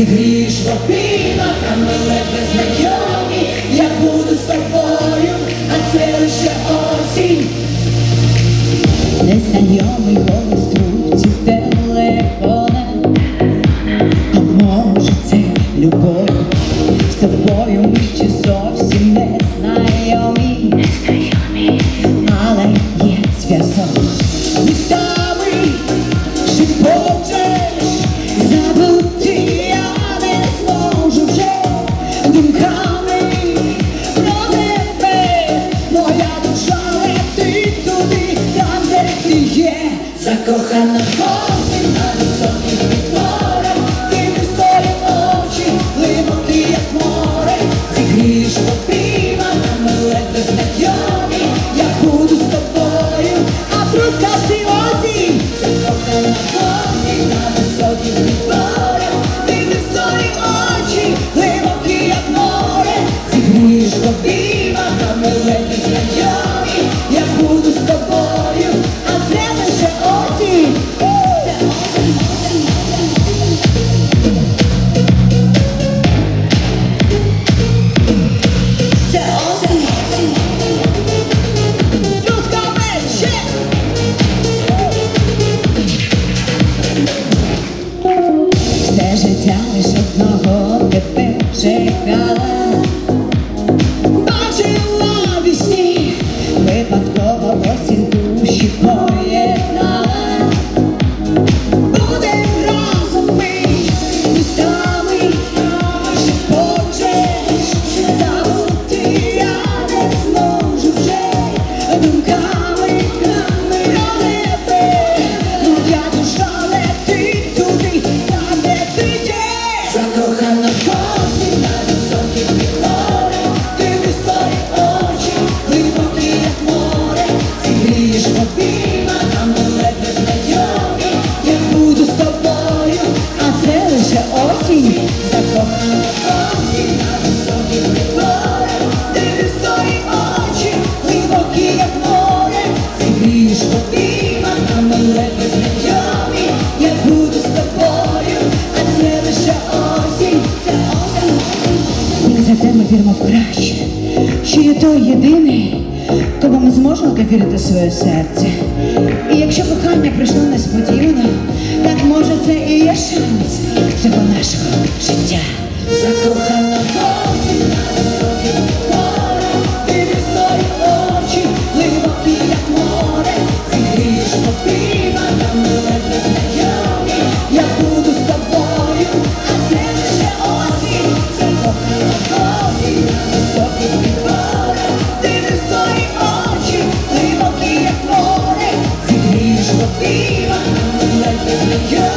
зігрієш в обіймах, а ми ледве знайомі, я буду з тобою, а це лише осінь. Незнайомий голос трубці телефона, а може це любов? З тобою ми ще зовсім не знайомі, але є зв'язок. Закохана осінь на високих підборах, ти не свої очі, глибокі, як море, зігрієш в обіймах, а ми ледве знайомі, я буду з тобою, А фрутка ти осінь, закохана осінь на високих підборах, ти не свої очі, глибокі, як море, зігрієш тебе чекала Бачила вісні, випадково осінь душі Будем разом ми Тебе віримо в краще, що є той єдиний, кому ми зможемо довірити своє серце. І якщо кохання прийшло несподівано, так може це і є шанс цього нашого життя. Закохана again.